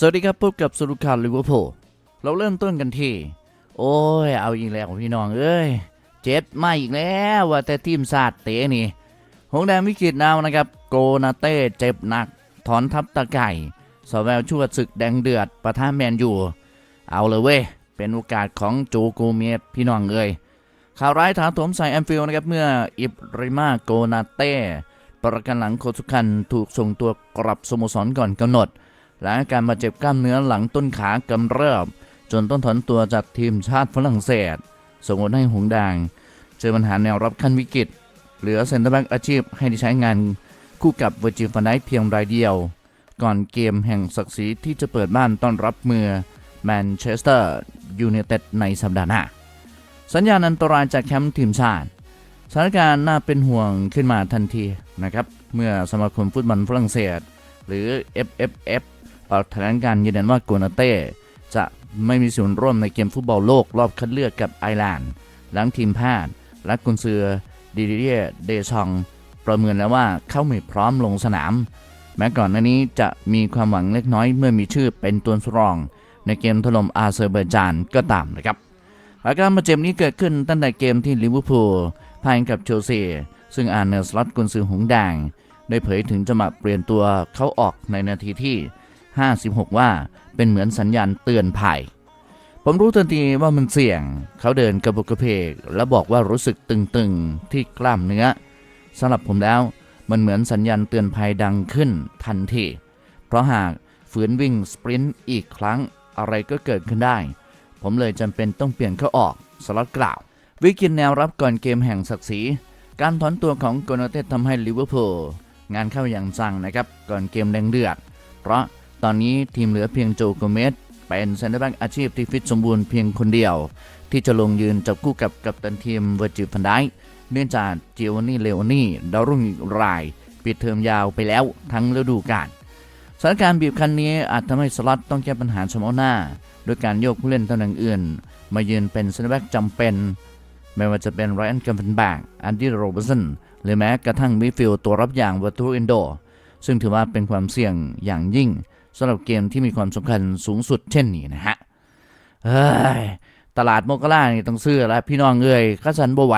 สวัสดีครับพบกับสรุปข่าวลิเวอร์พูลเราเริ่มต้นกันที่ โอ้ย เอาอีกแล้วพี่น้องเอ้ย เจ็ดมาอีกแล้วว่าแต่ทีมชาตเตะนี่ หงแดงวิกฤตนาวนะครับ โกนาเต้เจ็บหนัก ถอนทับตะไก่สแววชั่วศึกแดงเดือดประทะแมนยูเอาเลยเว้ย เป็นโอกาสของจูกูเมียพี่น้องเอ้ยข่าวร้ายถาโถมใส่แอมฟิลนะครับเมื่ออิบริมาโกนาเต้ประกันหลังโคสุคันถูกส่งตัวกลับสโมสรก่อนกำหนด หลังอาการบาดเจ็บกล้ามเนื้อหลังต้นขากำเริบ จนต้องถอนตัวจากทีมชาติฝรั่งเศสส่งผลให้หงส์แดงเจอปัญหาแนวรับขั้นวิกฤต เหลือเซ็นเตอร์แบ็กอาชีพให้ได้ใช้งานคู่กับเวอร์จิลฟันไดค์เพียงรายเดียว ก่อนเกมแห่งศักดิ์ศรีที่จะเปิดบ้านต้อนรับมือแมนเชสเตอร์ยูไนเต็ดในสัปดาห์หน้า สัญญาณอันตรายจากแคมป์ทีมชาติสถานการณ์น่าเป็นห่วงขึ้นมาทันทีนะครับ เมื่อสมาคมฟุตบอลฝรั่งเศส หรือ FFF ออก แถลงการยืนยันว่าโกนาเต้จะไม่มีส่วนร่วมในเกมฟุตบอลโลกรอบคัดเลือกกับไอร์แลนด์หลังทีมแพทย์และกุนซือดิเดียเดชอง ประเมินแล้วว่าเขาไม่พร้อมลงสนาม แม้ก่อนหน้านี้จะมีความหวังเล็กน้อยเมื่อมีชื่อเป็นตัวสรอง ในเกมถล่มอาเซอร์ไบจานก็ตามนะครับอาการบาดเจ็บนี้เกิดขึ้นตั้งแต่เกมที่ลิเวอร์พูลพ่ายกับเชลซีซึ่งอาร์เนลสล็อตกุนซือหงแดงได้เผยถึงจังหวะเปลี่ยนตัวเขาออกในนาทีที่ 56 ว่าเป็นเหมือนสัญญาณเตือนภัย ผมรู้ทันทีว่ามันเสี่ยง เขาเดินกระบุกกระเพก แล้วบอกว่ารู้สึกตึงๆที่กล้ามเนื้อสำหรับผมแล้วมันเหมือนสัญญาณเตือนภัยดังขึ้นทันที เพราะหากฝืนวิ่งสปรินต์อีกครั้งอะไรก็เกิดขึ้นได้ ผมเลยจำเป็นต้องเปลี่ยนเขาออก สล็อตกล่าว วิกฤตแนวรับก่อนเกมแห่งศักดิ์ศรี การถอนตัวของโกนาเต้ทำให้ลิเวอร์พูลงานเข้าอย่างจังนะครับ ก่อนเกมแดงเดือด เพราะ ตอนนี้ทีมเหลือเพียงโจโกเมสเป็นเซนเตอร์แบ็กอาชีพที่ฟิตสมบูรณ์เพียงคนเดียว ที่จะลงยืนจับคู่กับกัปตันทีมเวอร์จิฟันไดเนื่องจากจิโอนี่เลโอนี่ดาวรุ่งราย ปิดเทอมยาวไปแล้วทั้งฤดูกาลสถานการณ์บีบคั้นนี้อาจทำให้สล็อตต้องแก้ปัญหาเฉพาะหน้าโดยการโยกผู้เล่นตำแหน่งอื่น มายืนเป็นเซนเตอร์แบ็กจำเป็น ไม่ว่าจะเป็นไรอันกัมเฟนแบกอันดี้โรบินสันหรือแม้กระทั่งมิฟิลตัวรับอย่างวัตถุอินโด ซึ่งถือว่าเป็นความเสี่ยงอย่างยิ่ง สำหรับเกมที่มีความสำคัญสูงสุดเช่นนี้นะฮะเฮ้ยตลาดโมกล่านี่ต้องซื้อแล้วพี่น้องเอ้ยข้าสันบ่ไหว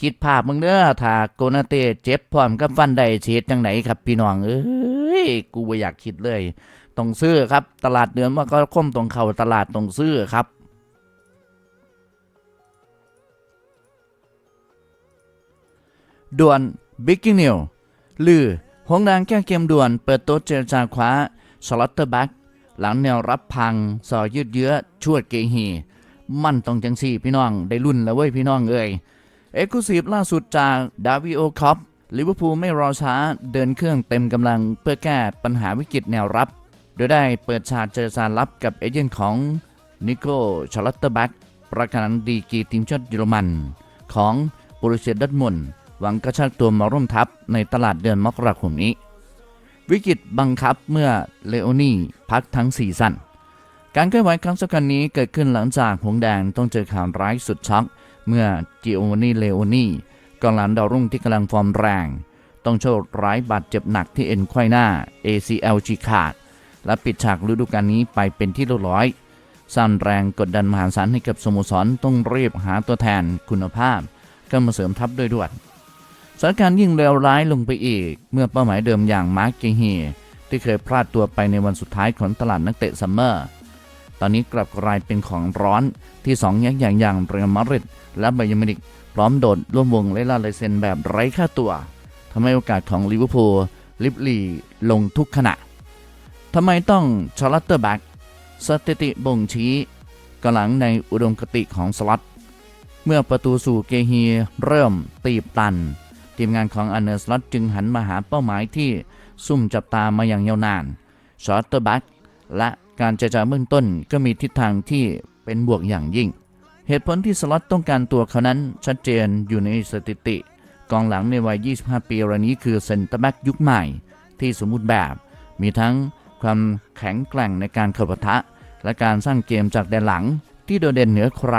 คิดภาพมึงเด้อถ้าโกนาเต้เจ็บพร้อมกับฟันได้เฉดจังไหนครับพี่น้องเอ้ยกูบ่อยากคิดเลยต้องซื้อครับ ตลาดเดือนว่าก็คมตรงเข้าตลาดต้องซื้อครับด่วนบิ๊ก n นิวลือหงแดงแก้เกมด่วน เปิดโต๊ะเจรจาคว้า สล็อตเตอร์แบ็กหลังแนวรับพังสอยืดเยื้อชวดเกฮีมันต้องจังสี่พี่น้องได้รุ่นแล้วเว้ยพี่น้องเอ้ยเอ็กซ์คลูซีฟล่าสุดจากดาวิโอคอปลิเวอร์พูลไม่รอช้าเดินเครื่องเต็มกำลังเพื่อแก้ปัญหาวิกฤตแนวรับ โดยได้เปิดฉากเจรจาลับกับเอเจนต์ของนิโคลชาร์ลอตเตอร์แบ็กประกันดีกีทีมชาติเยอรมัน ของบรุเซียดัตมุนหวังกระชากตัวมาร่วมทัพในตลาดเดือนมกราคมนี้ วิกฤตบังคับเมื่อเลโอนี่พักทั้งซีซั่นการเคลื่อนไหวครั้งสำคัญนี้เกิดขึ้นหลังจากหงส์แดงต้องเจอข่าวร้ายสุดช็อกเมื่อจิโอนีเลโอนี่กองหลังดาวรุ่งที่กำลังฟอร์มแรง ต้องโชคร้ายบาดเจ็บหนักที่เอ็นไขว้หน้า ACL ฉีกขาด และปิดฉากฤดูกาลนี้ไปเป็นที่เรียบร้อยสร้างแรงกดดันมหาศาลให้กับสโมสรต้องรีบหาตัวแทนคุณภาพเข้ามาเสริมทัพโดยด่วน สถานการณ์ยิ่งเลวร้ายลงไปอีก เมื่อเป้าหมายเดิมอย่างมาร์กเกฮีที่เคยพลาดตัวไปในวันสุดท้ายของตลาดนักเตะซัมเมอร์ ตอนนี้กลับกลายเป็นของร้อนที่สองยักษ์อย่างอย่างเรอัลมาดริดและไบยมินิกพร้อมโดดร่วมวงและลาลายเซ็นแบบไร้ค่าตัวทำให้โอกาสของลิเวอร์พูลลิบลีลงทุกขณะทำไมต้องชาร์ลอตเตอร์แบ็กสถิติบ่งชี้กำลังในอุดมคติของสล็อตเมื่อประตูสู่เกฮีเริ่มตีบตัน ทีมงานของอันเนอร์สล็อตจึงหันมาหาเป้าหมายที่ซุ่มจับตามาอย่างยาวนานชอตเตอร์แบ็กและการเจรจาเบื้องต้นก็มีทิศทางที่เป็นบวกอย่างยิ่ง เหตุผลที่สล็อตต้องการตัวเขานั้นชัดเจนอยู่ในสถิติ กองหลังในวัย 25 ปีรายนี้คือเซนเตอร์แบ็กยุคใหม่ ที่สมบูรณ์แบบ มีทั้งความแข็งแกร่งในการเข้าปะทะ และการสร้างเกมจากแดนหลังที่โดดเด่นเหนือใคร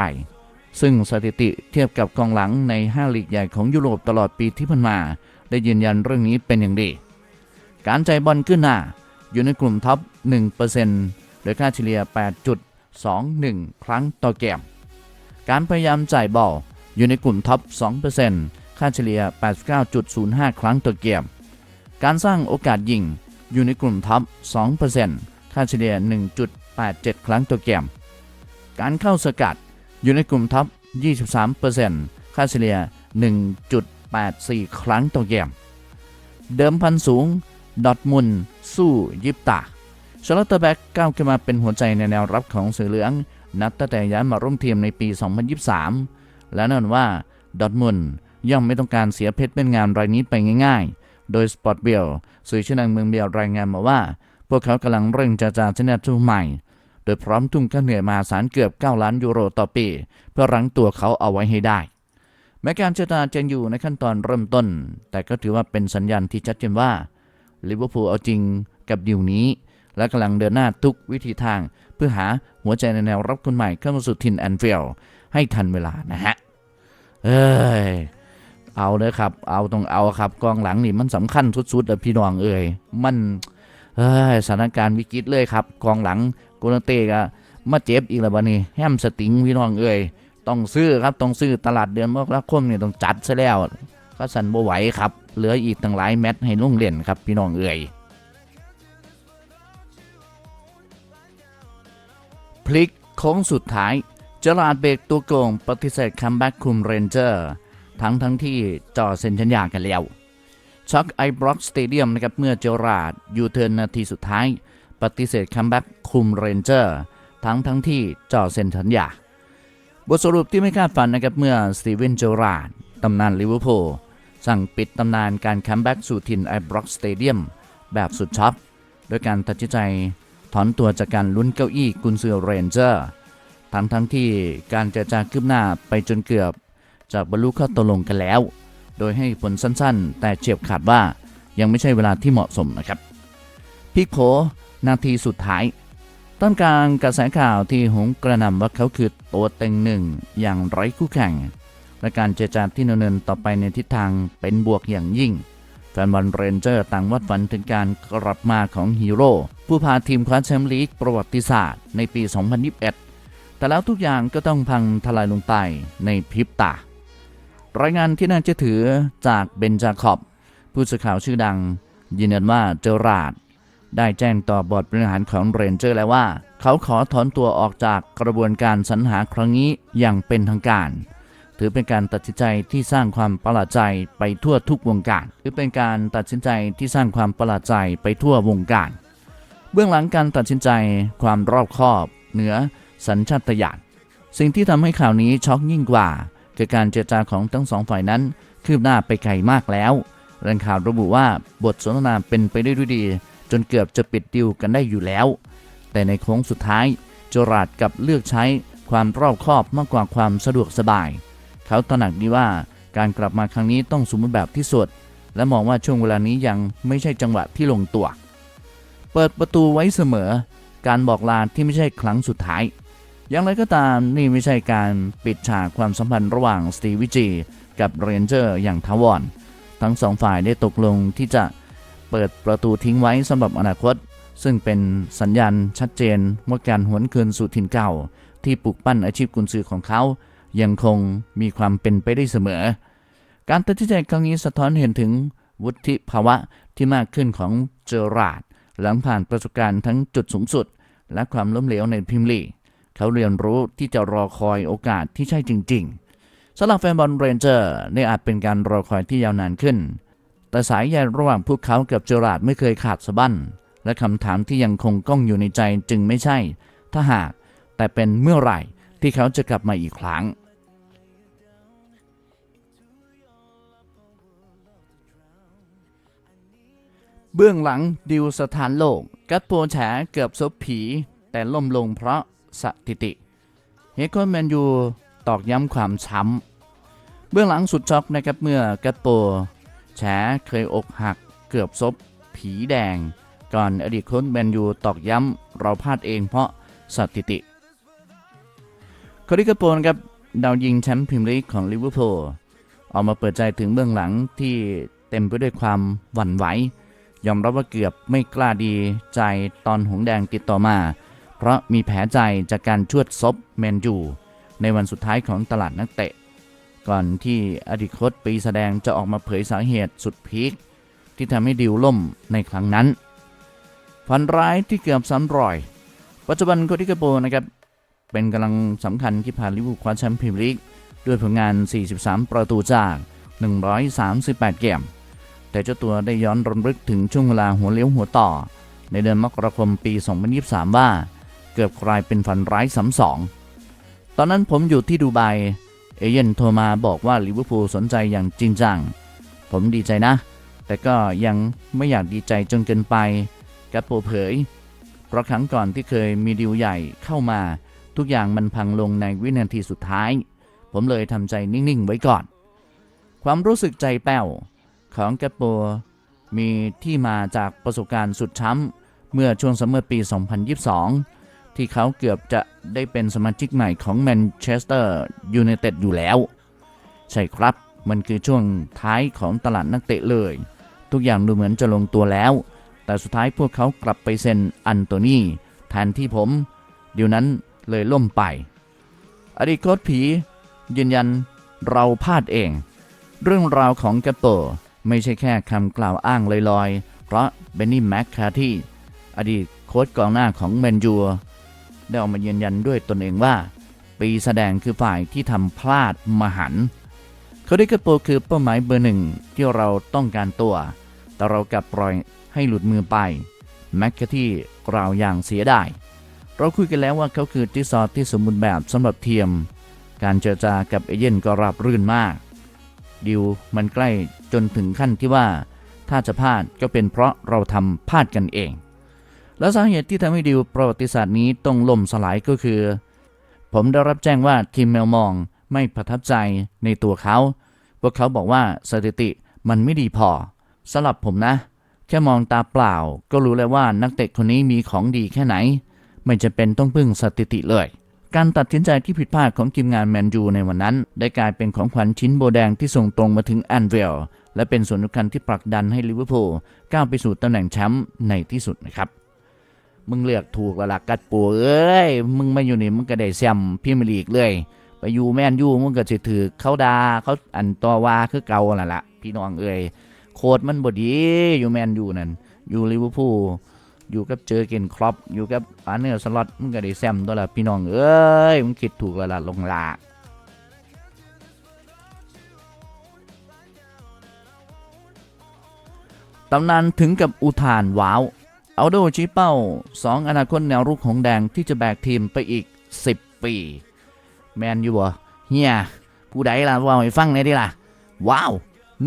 ซึ่งสถิติเทียบกับกองหลังใน 5 ลีกใหญ่ของยุโรปตลอดปีที่ผ่านมา ได้ยืนยันเรื่องนี้เป็นอย่างดี การใจบอลขึ้นหน้า อยู่ในกลุ่มท็อป1%โดยค่าเฉลี่ย 8.21 ครั้งต่อเกม การพยายามจ่ายบอลอยู่ในกลุ่มท็อป 2%ค่าเฉลี่ย 89.05 ครั้งต่อเกม การสร้างโอกาสยิงอยู่ในกลุ่มท็อป 2%ค่าเฉลี่ย 1.87 ครั้งต่อเกม การเข้าสกัด อยู่ในกลุ่มท็อป 23%ค่าเฉลี่ย 1.84 ครั้งต่อเกม เดิมพันสูง ดอทมุน สู้ยิบตาชาร์ลอตเตอร์แบ็กก้าวขึ้นมาเป็นหัวใจในแนวรับของเสือเหลือง นับตั้งแต่ย้ายมาร่วมทีมในปี 2023 และแน่นอนว่า ดอทมุนย่อมไม่ต้องการเสียเพชรเป็นงานรายนี้ไปง่าย ๆ โดยสปอร์ตเบลสื่อชื่อดังเมืองเบลรายงานมาว่า พวกเขากำลังเร่งจรจาชนะทูใหม่ โดยพร้อมทุ่มค่าเหนื่อยมาศาลเกือบ 9 ล้านยูโรต่อปี เพื่อรั้งตัวเขาเอาไว้ให้ได้ แม้การเจรจาจะอยู่ในขั้นตอนเริ่มต้น แต่ก็ถือว่าเป็นสัญญาณที่ชัดเจนว่าลิเวอร์พูลเอาจริงกับดีลนี้ และกำลังเดินหน้าทุกวิธีทาง เพื่อหาหัวใจในแนวรับคนใหม่เข้ามาสู่ทินแอนฟิลให้ทันเวลานะฮะเอ้ยเอาเลยครับ เอาต้องเอาครับกองหลังนี่มันสำคัญสุดๆอะพี่น้องเอ้ยมัน สถานการณ์วิกฤตเลยครับกองหลังโกลเต้ก็มาเจ็บอีกแล้วบัดนี้แฮมสติงพี่น้องเอ้ยต้องซื้อครับต้องซื้อตลาดเดือนมกราคมเนี่ยต้องจัดซะแล้ว ก็สันบ่ไหวครับ เหลืออีกตั้งหลายแมตช์ให้ลงเล่นครับพี่น้องเอ่ยพลิกโค้งสุดท้ายเจอราดเบรกตัวโกงปฏิเสธคัมแบ็กคุมเรนเจอร์ ทั้งทั้งที่จ่อเซ็นสัญญากันแล้ว ช็อกไอบร็อกสเตเดียมนะครับเมื่อเจอราร์ดยูเทิร์นนาทีสุดท้าย ปฏิเสธคัมแบ็กคุมเรนเจอร์ ทั้งทั้งที่จ่อเซ็นสัญญาบทสรุปที่ไม่คาดฝันนะครับเมื่อสตีเวนเจอราร์ดตำนานลิเวอร์พูลสั่งปิดตำนานการคัมแบ็กสู่ทินไอบร็อกสเตเดียมแบบสุดช็อกโดยการตัดสินใจถอนตัวจากการลุ้นเก้าอี้กุนซือเรนเจอร์ทั้งทั้งที่การเจรจาคืบหน้าไปจนเกือบจะบรรลุข้อตกลงกันแล้ว โดยให้ผลสั้นๆ แต่เฉียบขาดว่ายังไม่ใช่เวลาที่เหมาะสมนะครับพิกโผนาทีสุดท้ายต้นกลางกระแสข่าวที่หงกระหนำว่าเขาคือตัวเต็งหนึ่งอย่างไร้คู่แข่ง และการเจรจาที่ดำเนินต่อไปในทิศทางเป็นบวกอย่างยิ่ง แฟนบอลเรนเจอร์ต่างวัดฝันถึงการกลับมาของฮีโร่ผู้พาทีมคว้าแชมป์ลีกประวัติศาสตร์ในปี 2021 แต่แล้วทุกอย่างก็ต้องพังทลายลงไปในพริบตา รายงานที่น่าจะถือจากเบนจาคอบ ผู้สื่อข่าวชื่อดัง ยืนยันว่าเจอราร์ดได้แจ้งต่อบอร์ดบริหารของเรนเจอร์แล้วว่า เขาขอถอนตัวออกจากกระบวนการสรรหาครั้งนี้อย่างเป็นทางการ ถือเป็นการตัดสินใจที่สร้างความประหลาดใจไปทั่วทุกวงการหรือเป็นการตัดสินใจที่สร้างความประหลาดใจไปทั่ววงการ เบื้องหลังการตัดสินใจความรอบคอบ เหนือสัญชาตญาณสิ่งที่ทำให้ข่าวนี้ช็อกยิ่งกว่า คือการเจรจาของทั้งสองฝ่ายนั้น คืบหน้าไปไกลมากแล้วแหล่งข่าวระบุว่าบทสนทนาเป็นไปได้ด้วยดี จนเกือบจะปิดดิวกันได้อยู่แล้ว แต่ในโค้งสุดท้ายจราดกับเลือกใช้ความรอบคอบมากกว่าความสะดวกสบาย เขาตระหนักดีว่าการกลับมาครั้งนี้ต้องสมบูรณ์แบบที่สุด และมองว่าช่วงเวลานี้ยังไม่ใช่จังหวะที่ลงตัว เปิดประตูไว้เสมอ การบอกลาที่ไม่ใช่ครั้งสุดท้าย อย่างไรก็ตามนี่ไม่ใช่การปิดฉากความสัมพันธ์ระหว่างสตีวิจีกับเรนเจอร์อย่างทาวอนทั้งสองฝ่ายได้ตกลงที่จะเปิดประตูทิ้งไว้สำหรับอนาคต ซึ่งเป็นสัญญาณชัดเจนว่าการหวนคืนสู่ถิ่นเก่า ที่ปลุกปั้นอาชีพกุนซือของเขา ยังคงมีความเป็นไปได้เสมอ การตัดสินใจครั้งนี้สะท้อนเห็นถึงวุฒิภาวะที่มากขึ้นของเจอราร์ดหลังผ่านประสบการณ์ทั้งจุดสูงสุด และความล้มเหลวในพรีเมียร์ลี เขาเรียนรู้ที่จะรอคอยโอกาสที่ใช่จริง ๆสำหรับแฟนบอลเรนเจอร์นี่อาจเป็นการรอคอยที่ยาวนานขึ้น แต่สายใยระหว่างพวกเขากับเจอราดไม่เคยขาดสะบั้น และคำถามที่ยังคงก้องอยู่ในใจจึงไม่ใช่ ถ้าหากแต่เป็นเมื่อไหร่ที่เขาจะกลับมาอีกครั้งเบื้องหลังดิวสถานโลก กัดโปแฉเกือบซบผี แต่ล่มลงเพราะ สถิติเฮโคแมนยูตอกย้ำความช้ำ เบื้องหลังสุดช็อกนะครับเมื่อกัดโปแฉเคยอกหักเกือบซบผีแดง ก่อนอดีตโค้ชแมนยูตอกย้ำเราพลาดเองเพราะสถิติคอริกาโปนครับดาวยิงแชมป์พรีเมียร์ลีกของลิเวอร์พูลออกมาเปิดใจถึงเบื้องหลังที่เต็มไปด้วยความหวั่นไหว ยอมรับว่าเกือบไม่กล้าดีใจตอนหงแดงติดต่อมา เพราะมีแผลใจจากการชวดซบแมนยูในวันสุดท้ายของตลาดนักเตะ ก่อนที่อดีตโค้ชปีแสดงจะออกมาเผยสาเหตุสุดพีคที่ทำให้ดิวล่มในครั้งนั้นฝันร้ายที่เกือบซ้ำรอย ปัจจุบันโคติกาโปนะครับ เป็นกำลังสำคัญที่พาลิเวอร์พูลคว้าแชมป์พรีเมียร์ลีกด้วยผลงาน 43 ประตูจาก 138 เกม แต่เจ้าตัวได้ย้อนรำลึกถึงช่วงเวลาหัวเลี้ยวหัวต่อ ในเดือนมกราคมปี 2023 ว่า เกือบกลายเป็นฝันร้ายซ้ำสอง ตอนนั้นผมอยู่ที่ดูไบ เอเย่นโทรมาบอกว่าลิเวอร์พูลสนใจอย่างจริงจัง ผมดีใจนะ แต่ก็ยังไม่อยากดีใจจนเกินไปกัปโปเผย เพราะครั้งก่อนที่เคยมีดีลใหญ่เข้ามา ทุกอย่างมันพังลงในวินาทีสุดท้าย ผมเลยทำใจนิ่งๆไว้ก่อน ความรู้สึกใจแป้วของกัปโปมีที่มาจากประสบการณ์สุดช้ำเมื่อช่วงซัมเมอร์ปี 2022 ที่เขาเกือบจะได้เป็นสมาชิกใหม่ของแมนเชสเตอร์ยูไนเต็ดอยู่แล้ว ใช่ครับมันคือช่วงท้ายของตลาดนักเตะเลย ทุกอย่างดูเหมือนจะลงตัวแล้ว แต่สุดท้ายพวกเขากลับไปเซ็นอันโตนีแทนที่ผม เดี๋ยวนั้นเลยล่มไป อดีตโค้ชผี ยืนยันเราพลาดเอง เรื่องราวของแกปโปไม่ใช่แค่คำกล่าวอ้างลอยๆ เพราะเบนนี่แมคคาที่อดีตโค้ชกองหน้าของแมนยู ได้ออกมายืนยันด้วยตนเองว่า ปีแสดงคือฝ่ายที่ทำพลาดมหันเขาได้กระโปคือเป้าหมายเบอร์หนึ่งที่เราต้องการตัว แต่เรากลับปล่อยให้หลุดมือไปแมคคาที่กล่าวอย่างเสียดายเราคุยกันแล้วว่าเขาคือที่ซอที่สมบูรณ์แบบสำหรับเทียม การเจรจากับเอเย่นก็ราบรื่นมาก ดิวมันใกล้จนถึงขั้นที่ว่า ถ้าจะพลาดก็เป็นเพราะเราทำพลาดกันเอง และสาเหตุที่ทำให้ดิวประวัติศาสตร์นี้ต้องล่มสลายก็คือ ผมได้รับแจ้งว่าทีมแมวมองไม่ประทับใจในตัวเขา พวกเขาบอกว่าสถิติมันไม่ดีพอสำหรับผมนะ แค่มองตาเปล่าก็รู้แล้วว่านักเตะคนนี้มีของดีแค่ไหน ไม่จะเป็นต้องพึ่งสถิติเลย การตัดสินใจที่ผิดพลาดของทีมงานแมนยูในวันนั้น ได้กลายเป็นของขวัญชิ้นโบแดงที่ส่งตรงมาถึงแอนเวลและเป็นส่วนสำคัญที่ผลักดันให้ลิเวอร์พูลก้าวไปสู่ตำแหน่งแชมป์ในที่สุดนะครับ มึงเลือกถูกแล้วล่ะกัดปูเอ้ย มึงมาอยู่นี่มึงก็ได้แชมพรีเมลีกเลย ไปอยู่แมนยูมึงก็สิถือเขาดาเขาอันตัวว่าคือเก่าน่ะล่ะพี่น้องเอ้ยโคตรมันบดีอยู่แมนยูนั่นอยู่ลิเวอร์พูลอยู่กับเจอเกนครอปอยู่กับอาร์เนอร์สล็อตมึงก็ได้แชมตัวละพี่น้องเอ้ยมึงคิดถูกแล้วล่ะลงลาตำนานถึงกับอุทานว้าว เอาโดชี้เป้า 2 อนาคตแนวรุกของแดงที่จะแบกทีมไปอีก 10 ปี แมนอยู่บ่เฮียผู้ใดล่ะว่าให้ฟังหน่ยดิล่ะ ว้าว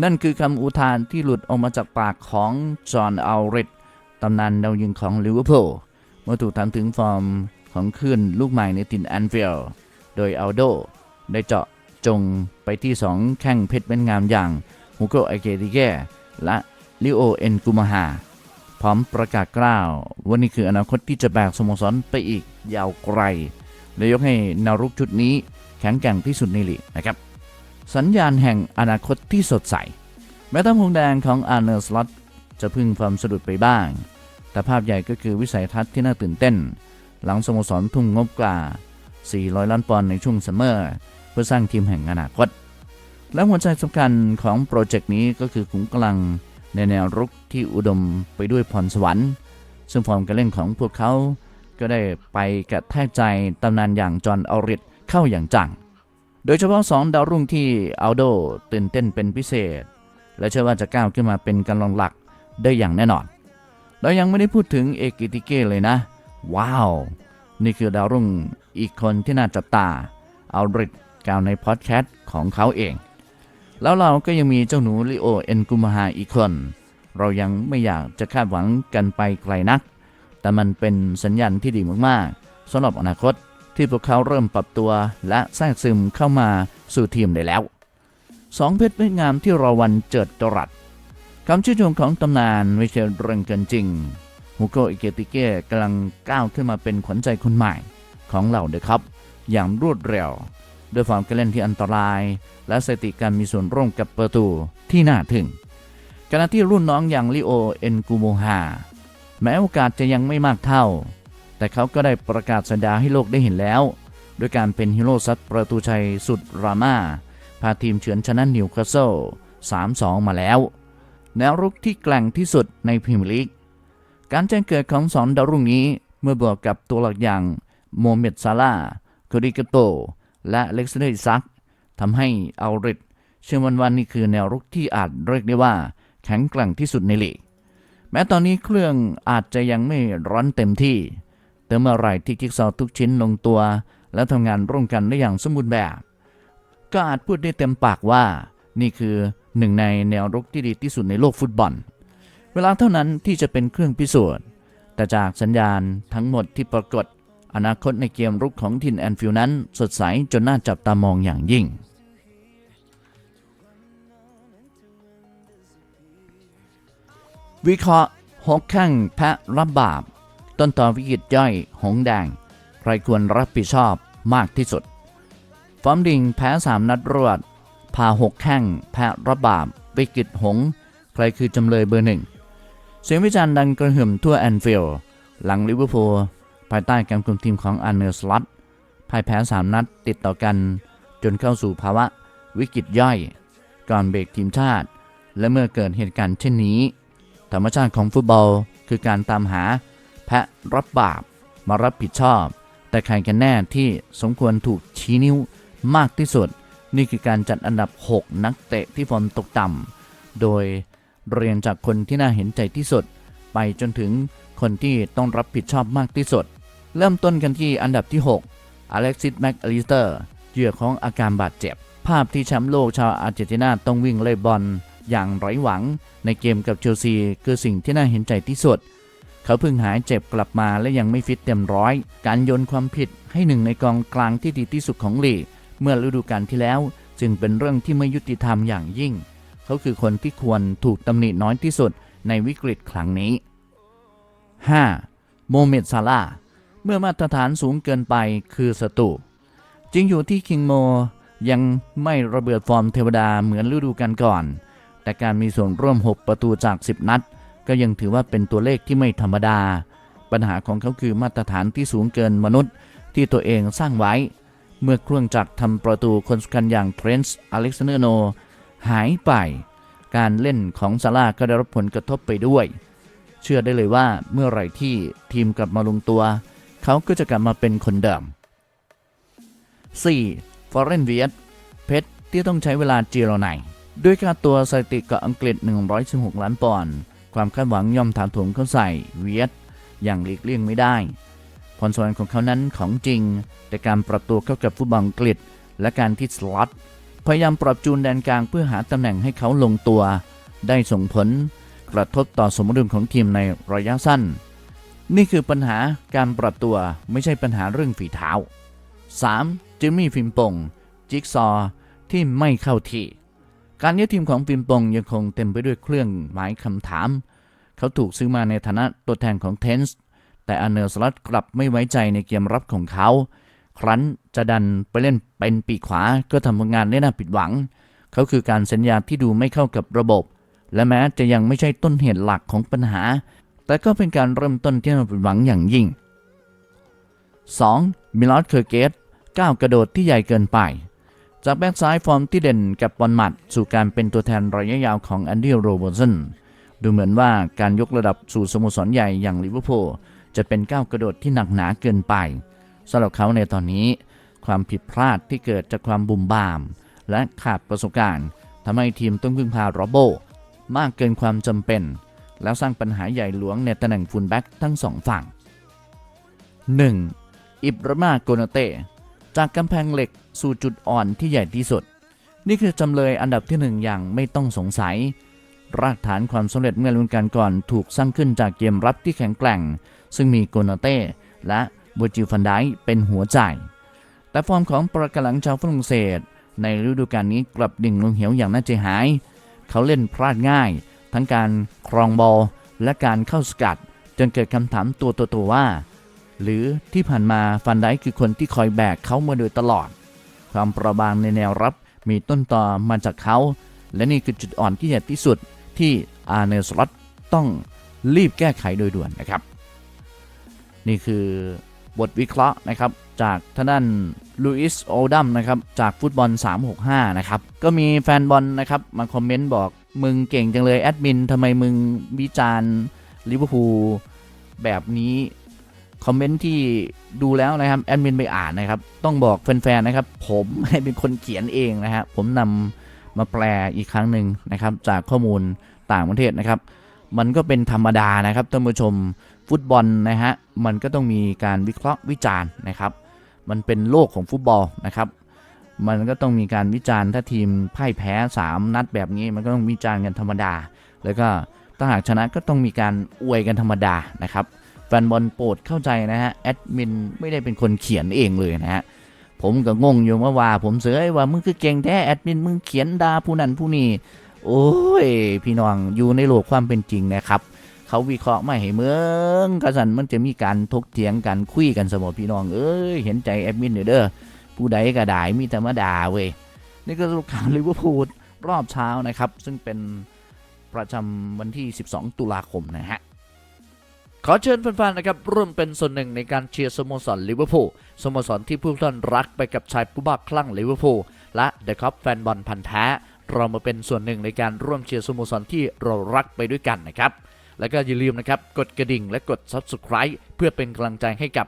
นั่นคือคำอุทานที่หลุดออกมาจากปากของจอห์นอัลริดตำนานดาวยิงของลิเวอร์พูลเมื่อถูกถามถึงฟอร์มของคืนลูกใหม่ในถิ่นแอนฟิลด์โดยอัลโดได้เจาะจงไปที่ 2 แข้งเพชรเป็นงามอย่างฮูโกไอเกติเกและลิโอเอ็นกุมาฮา พร้อมประกาศกล่าวว่านี่คืออนาคตที่จะแบกสโมสรไปอีกยาวไกลและยกให้แนวรุกชุดนี้แข็งแกร่งที่สุดในลีกนะครับ สัญญาณแห่งอนาคตที่สดใส แม้ตำพงแดงของอาร์เนอร์สล็อตจะพึ่งความสะดุดไปบ้าง แต่ภาพใหญ่ก็คือวิสัยทัศน์ที่น่าตื่นเต้น หลังสโมสรทุ่มงบกว่า400 ล้านปอนด์ในช่วงซัมเมอร์เพื่อสร้างทีมแห่งอนาคต และหัวใจสำคัญของโปรเจกต์นี้ก็คือขุมกำลัง ในแนวรุกที่อุดมไปด้วยพรสวรรค์ ซึ่งฟอร์มการเล่นของพวกเขา ก็ได้ไปกระแทกใจตำนานอย่างจอห์นอัลริดเข้าอย่างจัง โดยเฉพาะ2ดาวรุ่งที่อัลโดตื่นเต้นเป็นพิเศษ และเชื่อว่าจะก้าวขึ้นมาเป็นกำลังหลักได้อย่างแน่นอน เรายังไม่ได้พูดถึงเอกิติเก้เลยนะ ว้าว นี่คือดาวรุ่งอีกคนที่น่าจับตาอัลริดกล่าวในพอดแคสต์ของเขาเอง แล้วเราก็ยังมีเจ้าหนูลิโอเอ็นกุมาฮาอีกคน เรายังไม่อยากจะคาดหวังกันไปไกลนัก แต่มันเป็นสัญญาณที่ดีมากๆสำหรับอนาคตที่พวกเขาเริ่มปรับตัวและแทรกซึมเข้ามาสู่ทีมได้แล้วสองเพชรเม็ดงามที่รอวันเจิดจรัสคำชื่นชมของตำนานไม่ใช่เรื่องเกินจริงฮูโกอิเกติเก้กำลังก้าวขึ้นมาเป็นขวัญใจคนใหม่ของเหล่าเดอะคัพอย่างรวดเร็ว ด้วยฟอร์มการเล่นที่อันตราย และสถิติการมีส่วนร่วมกับประตูที่น่าถึงขณะที่รุ่นน้องอย่างลิโอเอ็นกูโมฮาแม้โอกาสจะยังไม่มากเท่า แต่เขาก็ได้ประกาศสัญญาให้โลกได้เห็นแล้วโดยการเป็นฮีโร่ซัดประตูชัยสุดราม่าพาทีมเฉือนชนะนิวคาสเซิล 3-2 มาแล้ว แนวรุกที่แกร่งที่สุดในพรีเมียร์ลีก การแจ้งเกิดของสองดาวรุ่งนี้เมื่อบวกกับตัวหลักอย่างโมเมดซาลาโคดิกโต และเล็กซ์เดอร์ซักทำให้อัลริดเชื่อมันว่านี่คือแนวรุกที่อาจเรียกได้ว่า แข็งแกร่งที่สุดในลีก แม้ตอนนี้เครื่องอาจจะยังไม่ร้อนเต็มที่ แต่เมื่อไรที่จิ๊กซอทุกชิ้นลงตัว และทำงานร่วมกันได้อย่างสมบูรณ์แบบ ก็อาจพูดได้เต็มปากว่า นี่คือหนึ่งในแนวรุกที่ดีที่สุดในโลกฟุตบอล เวลาเท่านั้นที่จะเป็นเครื่องพิสูจน์ แต่จากสัญญาณทั้งหมดที่ปรากฏ อนาคตในเกมรุกของทินแอนฟิลนั้น สดใสจนน่าจับตามองอย่างยิ่ง วิเคราะห์หกข้างแพะรับบาป ต้นต่อวิกฤตย่อยหงแดง ใครควรรับผิดชอบมากที่สุด ฟอร์มดิงแพ้ 3 นัดรวด พาหกแข้งแพ้รับบาปวิกฤตหง ใครคือจำเลยเบอร์หนึ่งเสียงวิจารณ์ดังกระหึ่มทั่วแอนฟิลด์หลังลิเวอร์พูล ภายใต้การคุมทีมของอันเนอร์สล็อตพ่ายแพ้ 3 นัดติดต่อกัน จนเข้าสู่ภาวะวิกฤตย่อย ก่อนเบรกทีมชาติ และเมื่อเกิดเหตุการณ์เช่นนี้ ธรรมชาติของฟุตบอลคือการตามหา แพะรับบาปมารับผิดชอบ แต่ใครกันแน่ที่สมควรถูกชี้นิ้วมากที่สุด นี่คือการจัดอันดับ 6 นักเตะที่ฟอร์มตกต่ำโดยเรียนจากคนที่น่าเห็นใจที่สุด ไปจนถึงคนที่ต้องรับผิดชอบมากที่สุด เริ่มต้นกันที่อันดับที่ 6 อเล็กซิสแม็กอลิสเตอร์เหยื่อของอาการบาดเจ็บ ภาพที่แชมป์โลกชาวอาร์เจนตินาต้องวิ่งเล่บอลอย่างไร้หวัง ในเกมกับเชลซีคือสิ่งที่น่าเห็นใจที่สุด เขาเพิ่งหายเจ็บกลับมาและยังไม่ฟิตเต็มร้อย การโยนความผิดให้หนึ่งในกองกลางที่ดีที่สุดของลีกเมื่อฤดูกาลที่แล้ว จึงเป็นเรื่องที่ไม่ยุติธรรมอย่างยิ่ง เขาคือคนที่ควรถูกตำหนิน้อยที่สุดในวิกฤตครั้งนี้ 5. โมเมดซาลาห์ เมื่อมาตรฐานสูงเกินไปคือศัตรูจริงอยู่ที่คิงโมยังไม่ระเบิดฟอร์มเทวดาเหมือนฤดูกาลก่อน แต่การมีส่วนร่วม 6 ประตูจาก 10 นัด ก็ยังถือว่าเป็นตัวเลขที่ไม่ธรรมดา ปัญหาของเขาคือมาตรฐานที่สูงเกินมนุษย์ที่ตัวเองสร้างไว้ เมื่อเครื่องจักรทำประตูคนสำคัญอย่างเทรนส์อเล็กซานเดอร์โน หายไป การเล่นของซาร่าก็ได้รับผลกระทบไปด้วย เชื่อได้เลยว่าเมื่อไหร่ที่ทีมกลับมาลงตัว เขาก็จะกลับมาเป็นคนเดิม 4. ฟอร์เรนเวียตเพชรที่ต้องใช้เวลาเจรไนด้วยค่าตัวสถิติกับอังกฤษ 116 ล้านปอนด์ความคาดหวังย่อมถาโถมเข้าใส่เวียตอย่างหลีกเลี่ยงไม่ได้พรสวรรค์ของเขานั้นของจริง แต่การปรับตัวเข้ากับฟุตบอลอังกฤษ และการที่สล็อตพยายามปรับจูนแดนกลางเพื่อหาตำแหน่งให้เขาลงตัว ได้ส่งผลกระทบต่อสมดุลของทีมในระยะสั้น นี่คือปัญหาการปรับตัวไม่ใช่ปัญหาเรื่องฝีเท้า 3. จิมมี่ฟิมปง จิ๊กซอว์ที่ไม่เข้าที่ การยึดทีมของฟิมปงยังคงเต็มไปด้วยเครื่องหมายคำถาม เขาถูกซื้อมาในฐานะตัวแทนของเทนส์แต่อเนอร์สลัดกลับไม่ไว้ใจในเกมรับของเขา ครั้นจะดันไปเล่นเป็นปีกขวาก็ทำผลงานได้น่าผิดหวัง เขาคือการสัญญาที่ดูไม่เข้ากับระบบ และแม้จะยังไม่ใช่ต้นเหตุหลักของปัญหา แต่ก็เป็นการเริ่มต้นที่น่าผิดหวังอย่างยิ่ง 2. มิลอสเคอร์เกตก้าวกระโดดที่ใหญ่เกินไป จากแบ็กซ้ายฟอร์มที่เด่นกับบอลหมัด สู่การเป็นตัวแทนระยะยาวของแอนดี้โรเบร์สันดูเหมือนว่าการยกระดับสู่สโมสรใหญ่อย่างลิเวอร์พูลจะเป็นก้าวกระโดดที่หนักหนาเกินไปสำหรับเขาในตอนนี้ ความผิดพลาดที่เกิดจากความบุ่มบาม และขาดประสบการณ์ทำให้ทีมต้องพึ่งพาโรโบมากเกินความจำเป็น แล้วสร้างปัญหาใหญ่หลวงในตำแหน่งฟูลแบ็กทั้งสองฝั่ง 1. อิบรามาโกนาเต จากกำแพงเหล็กสู่จุดอ่อนที่ใหญ่ที่สุด นี่คือจำเลยอันดับที่หนึ่งอย่างไม่ต้องสงสัย รากฐานความสำเร็จเมื่อฤดูกาลก่อนถูกสร้างขึ้นจากเกมรับที่แข็งแกร่ง ซึ่งมีโกนาเต้และบูจิฟันไดเป็นหัวใจ แต่ฟอร์มของประกาหลังชาวฝรั่งเศส ในฤดูกาลนี้กลับดิ่งลงเหวอย่างน่าใจหาย เขาเล่นพลาดง่าย ทั้งการครองบอลและการเข้าสกัด จนเกิดคำถามตัวตัวๆว่า หรือที่ผ่านมาฟันไดคือคนที่คอยแบกเขามาโดยตลอด ความประบางในแนวรับมีต้นต่อมาจากเขา และนี่คือจุดอ่อนที่ใหญ่ที่สุดที่อาร์เนสลอตต้องรีบแก้ไขโดยด่วนนะครับ นี่คือบทวิเคราะห์นะครับจากทางด้านลูอิสโอดัมนะครับจากฟุตบอล 365 นะครับ ก็มีแฟนบอลนะครับมาคอมเมนต์บอก มึงเก่งจังเลยแอดมินทำไมมึงวิจารณ์ลิเวอร์พูลแบบนี้คอมเมนต์ที่ดูแล้วนะครับแอดมินไปอ่านนะครับ ต้องบอกแฟนๆนะครับ ผมให้เป็นคนเขียนเองนะฮะผมนำมาแปลอีกครั้งหนึ่งนะครับ จากข้อมูลต่างประเทศนะครับ มันก็เป็นธรรมดานะครับท่านผู้ชมฟุตบอลนะฮะมันก็ต้องมีการวิเคราะห์วิจารณ์นะครับ มันเป็นโลกของฟุตบอลนะครับ มันก็ต้องมีการวิจารณ์ถ้าทีมพ่ายแพ้ 3 นัดแบบนี้มันก็ต้องวิจารณ์กันธรรมดา แล้วก็ถ้าหากชนะก็ต้องมีการอวยกันธรรมดานะครับแฟนบอลโปรดเข้าใจนะฮะแอดมินไม่ได้เป็นคนเขียนเองเลยนะฮะผมก็งงอยู่เมื่อว่าผมเสือไอ้ว่ามึงคือเก่งแท้แอดมินมึงเขียนดาผู้นั้นผู้นี้โอ้ย พี่น้องอยู่ในโลกความเป็นจริงนะครับเขาวิเคราะห์มาให้เมืองกระสันมันจะมีการทกเถียงกันคุยกันเสมอพี่น้องเอ้ยเห็นใจแอดมินเด้อ ผู้ใดก็ได้มีแต่มาด่าเว้ยนี่ก็ลูกข่าวลิเวอร์พูลรอบเช้านะครับ ซึ่งเป็นประจำวันที่ 12 ตุลาคมนะฮะขอเชิญแฟนๆนะครับร่วมเป็นส่วนหนึ่งในการเชียร์สโมสรลิเวอร์พูลสโมสรที่ผู้ท่านรักไปกับชายผู้บ้าคลั่งลิเวอร์พูลและเดอะคัพแฟนบอลพันธ์แท้ เรามาเป็นส่วนหนึ่งในการร่วมเชียร์สโมสรที่เรารักไปด้วยกันนะครับ แล้วก็อย่าลืมนะครับกดกระดิ่งและกด Subscribe เพื่อเป็นกำลังใจให้กับ